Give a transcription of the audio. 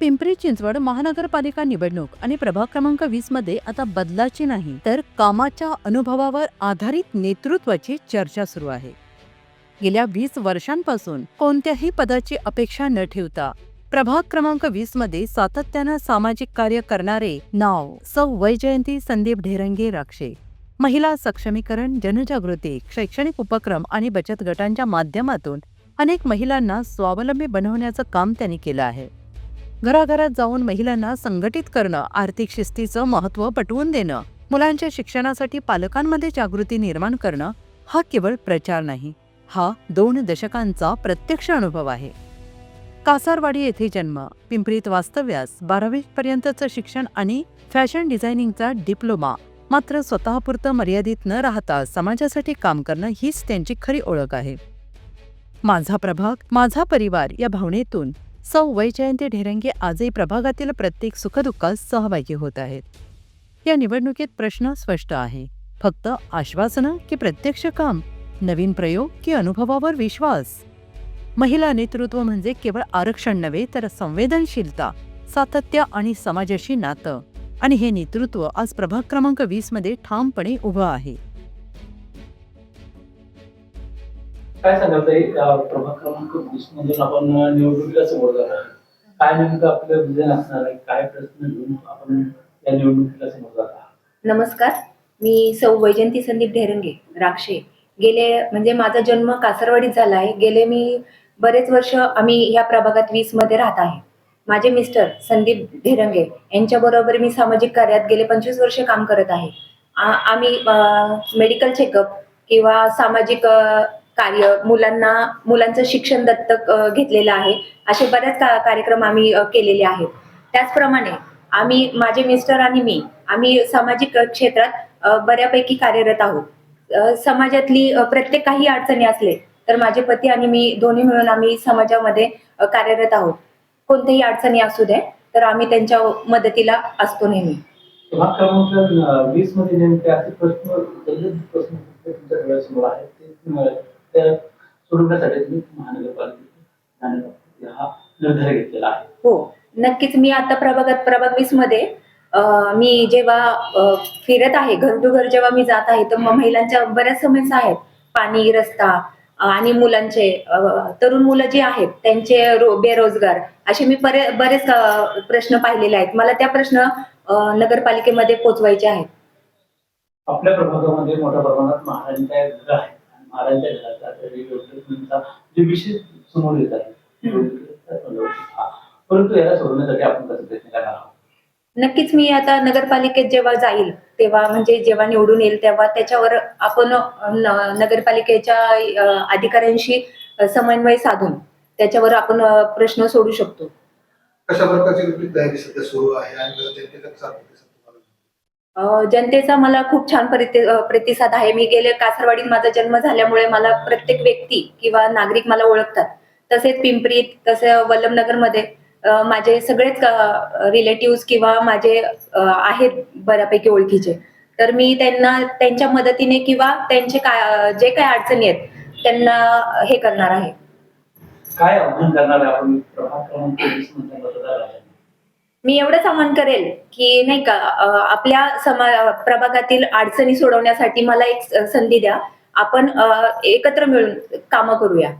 पिंपरी चिंचवड महानगरपालिका निवडणूक आणि प्रभाग क्रमांक वीसमध्ये आता बदलाची नाही तर कामाच्या अनुभवावर आधारित नेतृत्वाची चर्चा सुरू आहे. गेल्या वीस वर्षांपासून कोणत्याही पदाची अपेक्षा न ठेवता प्रभाग क्रमांक वीसमध्ये सातत्यानं सामाजिक कार्य करणारे नाव सौ वैजयंती संदीप ढेरंगे राक्षे महिला सक्षमीकरण जनजागृती शैक्षणिक उपक्रम आणि बचत गटांच्या माध्यमातून अनेक महिलांना स्वावलंबी बनवण्याचं काम त्यांनी केलं आहे. घराघरात जाऊन महिलांना संघटित करणं आर्थिक शिस्तीचं महत्त्व पटवून देणं मुलांच्या शिक्षणासाठी पालकांमध्ये जागृती निर्माण करणं हा केवळ प्रचार नाही हा दोन दशकांचा प्रत्यक्ष अनुभव आहे. कासारवाडी येथे जन्म पिंपरीत वास्तव्यास बारावी पर्यंतचं शिक्षण आणि फॅशन डिझायनिंगचा डिप्लोमा मात्र स्वतःपुरतं मर्यादित न राहता समाजासाठी काम करणं हीच त्यांची खरी ओळख आहे. माझा प्रभाग माझा परिवार या भावनेतून सौ वैजयंती ढेरंगे आजही प्रभागातील प्रत्येक सुखदुःखात सहभागी होत आहेत. या निवडणुकीत प्रश्न स्पष्ट आहे. फक्त आश्वासनं की प्रत्यक्ष काम नवीन प्रयोग की अनुभवावर विश्वास? महिला नेतृत्व म्हणजे केवळ आरक्षण नव्हे तर संवेदनशीलता सातत्य आणि समाजाशी नातं. आणि हे नेतृत्व आज प्रभाग क्रमांक वीसमध्ये ठामपणे उभं आहे. काय सांगाल ताई? प्रभाग क्रमांक वीस मधून आपण निवडणुकीला समोर काय नेमकं आपलं विजन असणार आहे? काय प्रश्न घेऊन आपण या निवडणुकीला समोर जात आहात? नमस्कार. मी सौ वैजंती संदीप ढेरंगे राक्षे. गेले म्हणजे माझा जन्म कासरवाडीत झाला आहे. गेले मी बरेच वर्ष आम्ही ह्या प्रभागात वीसमध्ये राहत आहे. माझे मिस्टर संदीप ढेरंगे यांच्याबरोबर मी सामाजिक कार्यात गेले पंचवीस वर्ष काम करत आहे. आ- आम्ही मेडिकल चेकअप किंवा सामाजिक अ, कार्य मुलांना मुलांचं शिक्षण दत्तक घेतलेलं आहे. असे बरेच का कार्यक्रम आम्ही केलेले आहेत. त्याचप्रमाणे आम्ही माझे मिस्टर आणि मी आम्ही सामाजिक क्षेत्रात बऱ्यापैकी कार्यरत आहोत. समाजातली प्रत्येक काही अडचणी असले तर माझे पती आणि मी दोन्ही मिळून आम्ही समाजामध्ये कार्यरत आहोत. कोणत्याही अडचणी असू दे तर आम्ही त्यांच्या मदतीला असतो नेहमी. क्रमांक वीसमध्ये नेमके असे प्रश्न प्रश्न तुमच्या डोळ्यासमोर आहेत ते त्या सोडवण्यासाठी तुम्ही महानगरपालिकेत जाण्याचा हा निर्धार घेतलेला आहे. हो नक्कीच मी आता प्रभागात प्रभाग वीसमध्ये मी जेव्हा फिरत आहे घर टू घर जेव्हा मी जात आहे तर महिलांच्या बऱ्याच समस्या आहेत. पाणी रस्ता आणि मुलांचे तरुण मुलं जी आहेत त्यांचे बेरोजगार असे मी बरे बरेच प्रश्न पाहिलेले आहेत. मला त्या प्रश्न नगरपालिकेमध्ये पोचवायचे आहेत. आपल्या प्रभागामध्ये मोठ्या प्रमाणात महाराजांच्या घरं आहेत महाराजांच्या घराचा डेव्हलपमेंटचा जे विषय समोर येत आहे. परंतु याला सोडवण्यासाठी आपण कसं प्रयत्न करणार आहोत? नक्कीच मी आता नगरपालिकेत जेव्हा जाईल तेव्हा म्हणजे जेव्हा निवडून येईल तेव्हा त्याच्यावर आपण नगरपालिकेच्या अधिकाऱ्यांशी समन्वय साधून त्याच्यावर आपण प्रश्न सोडू शकतो. कशा प्रकारची तयारी सध्या सुरू आहे आणि जनतेचा मला खूप छान प्रतिसाद आहे. मी गेले कासरवाडीत माझा जन्म झाल्यामुळे मला प्रत्येक व्यक्ती किंवा नागरिक मला ओळखतात. तसेच पिंपरीत तसे वल्लभनगरमध्ये माझे सगळेच रिलेटिव्ह किंवा माझे आहेत बऱ्यापैकी ओळखीचे. तर मी त्यांना त्यांच्या मदतीने किंवा त्यांचे काय जे काही अडचणी आहेत त्यांना हे करणार आहे. काय आव्हान करणार आपण? मी एवढंच आवाहन करेल की नाही का आपल्या समा प्रभागातील अडचणी सोडवण्यासाठी मला एक संधी द्या. आपण एकत्र मिळून कामं करूया.